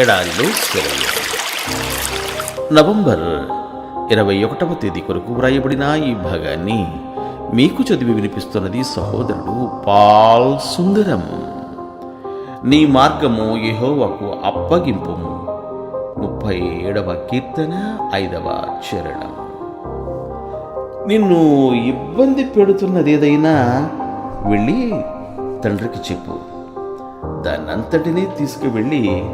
ఎడారిలో సెలవు నవంబర్ ఇరవై ఒకటవ తేదీ కొరకు వ్రాయబడిన ఈ భాగాన్ని మీకు చదివి వినిపిస్తున్నది సహోదరుడు పాల్ సుందరం. నీ మార్గము యహోవకు అప్పగింపు ముప్పై ఏడవ కీర్తన ఐదవ చరణం. నిన్ను ఇబ్బంది పెడుతున్నది ఏదైనా వెళ్ళి తండ్రికి చెప్పు. దాన్నంతటినీ తీసుకువెళ్ళి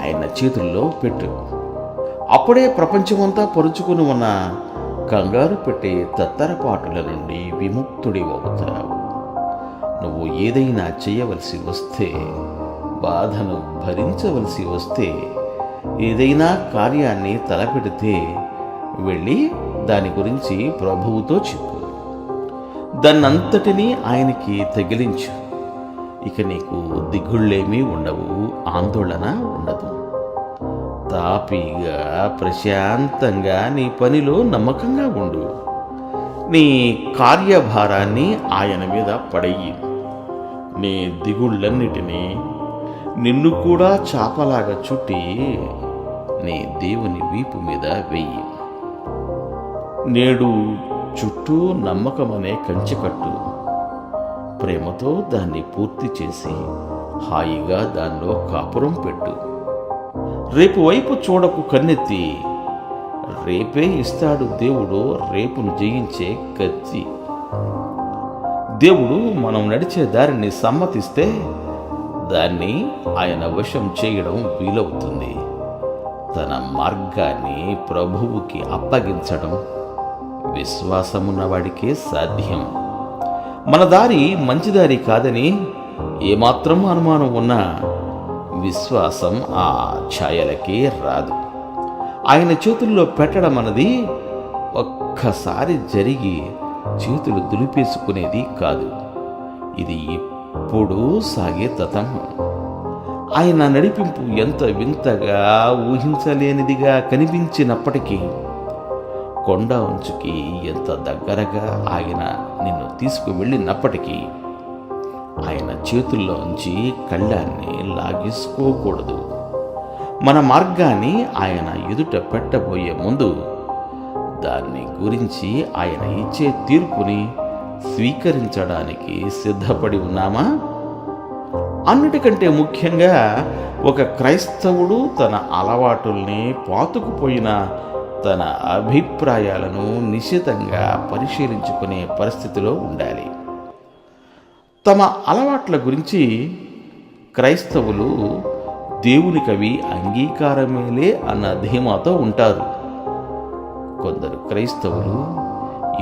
ఆయన చేతుల్లో పెట్టు. అప్పుడే ప్రపంచమంతా పరుచుకుని ఉన్న కంగారు పెట్టే తత్తరపాటుల నుండి విముక్తుడి అవుతావు నువ్వు ఏదైనా చేయవలసి వస్తే బాధను భరించవలసి వస్తే ఏదైనా కార్యాన్ని తలపెడితే వెళ్ళి దాని గురించి ప్రభువుతో చెప్పు. దాన్నంతటినీ ఆయనకి తగిలించు. ఇక నీకు దిగుళ్ళేమీ ఉండవు ఆందోళన ఉండదు. తాపీగా ప్రశాంతంగా నీ పనిలో నమ్మకంగా ఉండు. నీ కార్యభారాన్ని ఆయన మీద పడయ్యి నీ దిగుళ్ళన్నిటినీ నిన్ను కూడా చాపలాగా చుట్టి నీ దేవుని వీపు మీద వెయ్యి నేడు చుట్టూ నమ్మకమనే కంచికట్టు కట్టు. ప్రేమతో దాన్ని పూర్తి చేసి హాయిగా దానిలో కాపురం పెట్టు. రేపు వైపు చూడకు కన్నెత్తి. రేపే ఇస్తాడు దేవుడు రేపును జయించే కత్తి. దేవుడు మనం నడిచే దారిని సమ్మతిస్తే దాన్ని ఆయన వశం చేయడం వీలవుతుంది. తన మార్గాన్ని ప్రభువుకి అప్పగించడం విశ్వాసమున్నవాడికే సాధ్యం. మన దారి మంచి దారి కాదని ఏమాత్రం అనుమానం ఉన్నా విశ్వాసం ఆ ఛాయలకే రాదు. ఆయన చేతుల్లో పెట్టడం అన్నది ఒక్కసారి జరిగి చేతులు దులిపేసుకునేది కాదు. ఇది ఎప్పుడూ సాగే తతం ఆయన నడిపింపు ఎంత వింతగా ఊహించలేనిదిగా కనిపించినప్పటికీ కొండ ఉంచుకి ఎంత దగ్గరగా ఆయన నిన్ను తీసుకువెళ్ళినప్పటికీ ఆయన చేతుల్లోంచి కళ్ళాన్ని లాగేసుకోకూడదు. మన మార్గాన్ని ఆయన ఎదుట పెట్టబోయే ముందు దాన్ని గురించి ఆయన ఇచ్చే తీర్పుని స్వీకరించడానికి సిద్ధపడి ఉన్నామా? అన్నిటికంటే ముఖ్యంగా ఒక క్రైస్తవుడు తన అలవాటుల్ని పాతుకుపోయిన తన అభిప్రాయాలను నిశితంగా పరిశీలించుకునే పరిస్థితిలో ఉండాలి. తమ అలవాట్ల గురించి క్రైస్తవులు దేవునికవి అంగీకారమేలే అన్న ధీమాతో ఉంటారు. కొందరు క్రైస్తవులు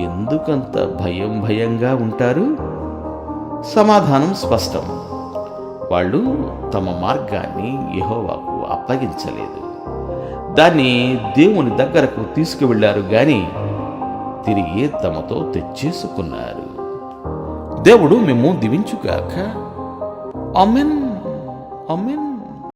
ఎందుకంత భయం భయంగా ఉంటారు? సమాధానం స్పష్టం. వాళ్ళు తమ మార్గాన్ని యహోవాకు అప్పగించలేదు. దాన్ని దేవుని దగ్గరకు తీసుకువెళ్ళారు గాని తిరిగి తమతో తెచ్చేసుకున్నారు. దేవుడు మేము దివించుగాక. Amen amen